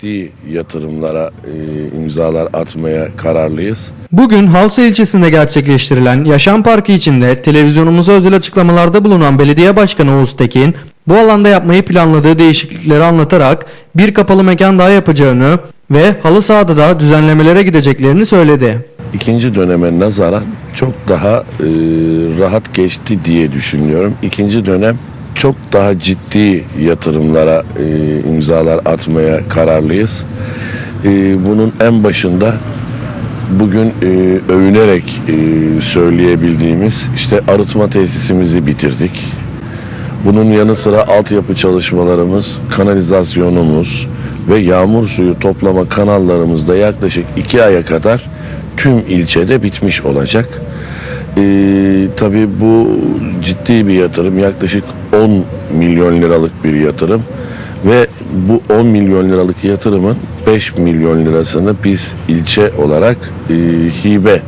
ciddi yatırımlara e, imzalar atmaya kararlıyız. Bugün Havsa ilçesinde gerçekleştirilen Yaşam Parkı içinde televizyonumuza özel açıklamalarda bulunan Belediye Başkanı Oğuz Tekin, bu alanda yapmayı planladığı değişiklikleri anlatarak bir kapalı mekan daha yapacağını ve halı sahada da düzenlemelere gideceklerini söyledi. İkinci döneme nazaran çok daha e, rahat geçti diye düşünüyorum. İkinci dönem çok daha ciddi yatırımlara e, imzalar atmaya kararlıyız. E, bunun en başında bugün e, övünerek e, söyleyebildiğimiz işte arıtma tesisimizi bitirdik. Bunun yanı sıra altyapı çalışmalarımız, kanalizasyonumuz ve yağmur suyu toplama kanallarımızda yaklaşık iki aya kadar tüm ilçede bitmiş olacak. Ee, tabii bu ciddi bir yatırım, yaklaşık 10 milyon liralık bir yatırım. Ve bu 10 milyon liralık yatırımın 5 milyon lirasını biz ilçe olarak e, hibe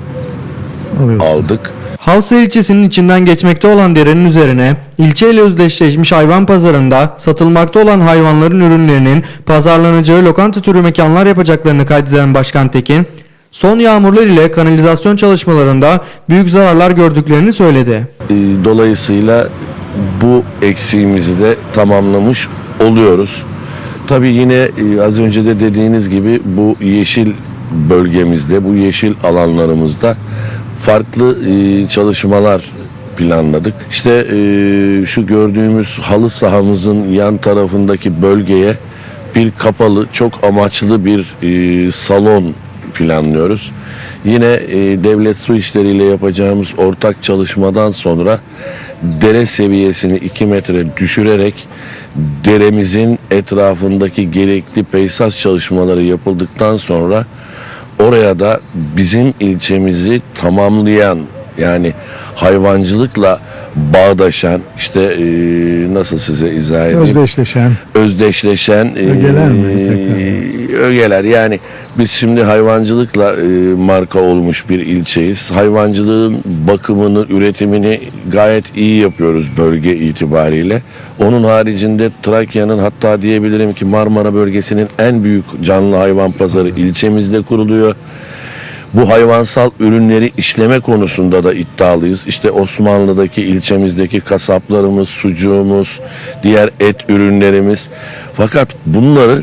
aldık. Havsa ilçesinin içinden geçmekte olan derenin üzerine ilçeyle özdeşleşmiş hayvan pazarında satılmakta olan hayvanların ürünlerinin pazarlanacağı lokanta türü mekanlar yapacaklarını kaydeden Başkan Tekin, son yağmurlar ile kanalizasyon çalışmalarında büyük zararlar gördüklerini söyledi. E, Dolayısıyla bu eksiğimizi de tamamlamış oluyoruz. Tabii yine e, az önce de dediğiniz gibi bu yeşil bölgemizde, bu yeşil alanlarımızda farklı e, çalışmalar planladık. İşte e, şu gördüğümüz halı sahamızın yan tarafındaki bölgeye bir kapalı, çok amaçlı bir salon planlıyoruz. Yine e, devlet su işleriyle yapacağımız ortak çalışmadan sonra dere seviyesini 2 metre düşürerek deremizin etrafındaki gerekli peysaj çalışmaları yapıldıktan sonra oraya da bizim ilçemizi tamamlayan yani hayvancılıkla bağdaşan işte e, nasıl size izah edeyim? Özdeşleşen. özdeşleşen e, Ögeler mi? e, ögeler yani biz şimdi hayvancılıkla e, marka olmuş bir ilçeyiz. Hayvancılığın bakımını, üretimini gayet iyi yapıyoruz bölge itibariyle. Onun haricinde Trakya'nın hatta diyebilirim ki Marmara bölgesinin en büyük canlı hayvan pazarı ilçemizde kuruluyor. Bu hayvansal ürünleri işleme konusunda da iddialıyız. İşte Osmanlı'daki ilçemizdeki kasaplarımız, sucuğumuz, diğer et ürünlerimiz. Fakat bunları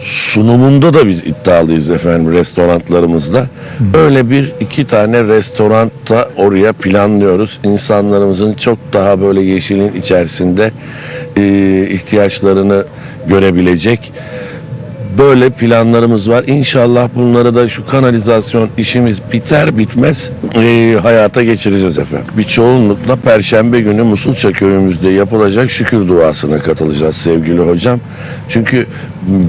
sunumunda da biz iddialıyız efendim restoranlarımızda. Öyle bir iki tane restoran da oraya planlıyoruz. İnsanlarımızın çok daha böyle yeşilin içerisinde e, ihtiyaçlarını görebilecek böyle planlarımız var. İnşallah bunları da şu kanalizasyon işimiz biter bitmez eee, hayata geçireceğiz efendim. Bir çoğunlukla Perşembe günü Musulça köyümüzde yapılacak şükür duasına katılacağız sevgili hocam. Çünkü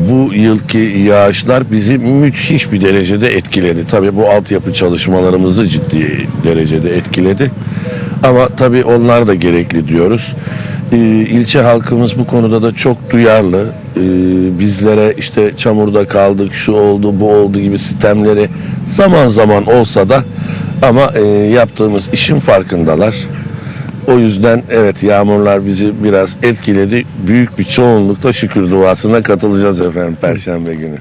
bu yılki yağışlar bizi müthiş bir derecede etkiledi. Tabii bu altyapı çalışmalarımızı ciddi derecede etkiledi. Ama tabii onlar da gerekli diyoruz. Ee, ilçe halkımız bu konuda da çok duyarlı. Ee, bizlere işte çamurda kaldık, şu oldu, bu oldu gibi sistemleri zaman zaman olsa da ama e, yaptığımız işin farkındalar. O yüzden evet yağmurlar bizi biraz etkiledi. Büyük bir çoğunlukla şükür duasına katılacağız efendim Perşembe günü.